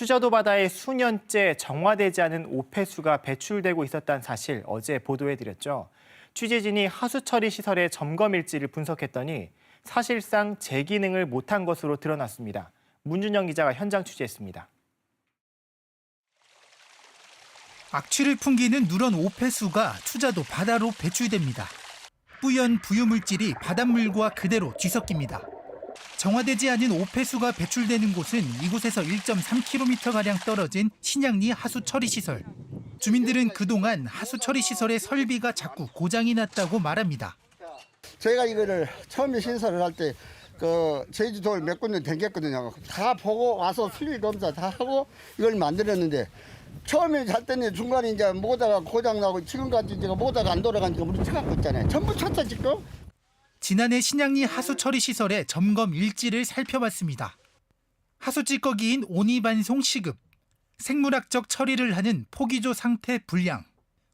추자도 바다에 수년째 정화되지 않은 오폐수가 배출되고 있었다는 사실 어제 보도해드렸죠. 취재진이 하수 처리 시설의 점검 일지를 분석했더니 사실상 재기능을 못한 것으로 드러났습니다. 문준영 기자가 현장 취재했습니다. 악취를 풍기는 누런 오폐수가 추자도 바다로 배출됩니다. 뿌연 부유물질이 바닷물과 그대로 뒤섞입니다. 정화되지 않은 오폐수가 배출되는 곳은 이곳에서 1.3km가량 떨어진 신양리 하수 처리 시설. 주민들은 그동안 하수 처리 시설의 설비가 자꾸 고장이 났다고 말합니다. 저희가 이거를 처음에 신설을 할 때 그 제주도를 몇 군데 댕겼거든요. 다 보고 와서 수리 검사 다 하고 이걸 만들었는데 처음에 잘 때는 중간에 이제 모다가 고장 나고 지금까지 제가 모다가 안 돌아가니까 우리 쳐갖고 있잖아요. 전부 쳤다 지금. 지난해 신양리 하수 처리 시설의 점검 일지를 살펴봤습니다. 하수 찌꺼기인 오니반송 시급, 생물학적 처리를 하는 포기조 상태 불량,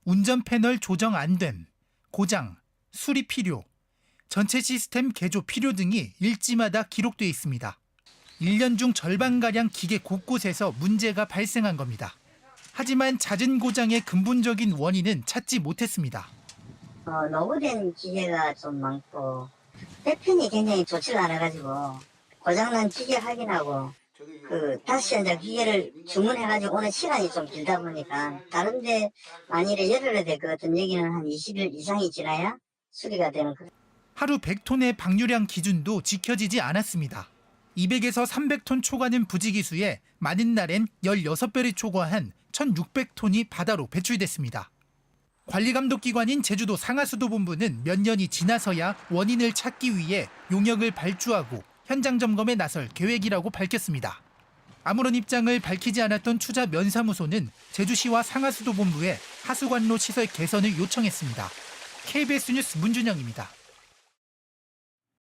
운전 패널 조정 안 됨, 고장, 수리 필요, 전체 시스템 개조 필요 등이 일지마다 기록돼 있습니다. 1년 중 절반가량 기계 곳곳에서 문제가 발생한 겁니다. 하지만 잦은 고장의 근본적인 원인은 찾지 못했습니다. 어, 노후된 기계가 좀 많고 배편이 굉장히 좋지가 않아가지고 고장난 기계 확인하고 그 다시 이제 기계를 주문해가지고 오는 시간이 좀 길다 보니까 다른데 만일에 열흘에 될것 같은 여기는 한 20일 이상이 지나야 수리가 되는 그 하루 100톤의 방류량 기준도 지켜지지 않았습니다. 200에서 300톤 초과는 부지기수에 많은 날엔 16배를 초과한 1600톤이 바다로 배출됐습니다. 관리감독기관인 제주도 상하수도본부는 몇 년이 지나서야 원인을 찾기 위해 용역을 발주하고 현장 점검에 나설 계획이라고 밝혔습니다. 아무런 입장을 밝히지 않았던 추자 면사무소는 제주시와 상하수도본부에 하수관로 시설 개선을 요청했습니다. KBS 뉴스 문준영입니다.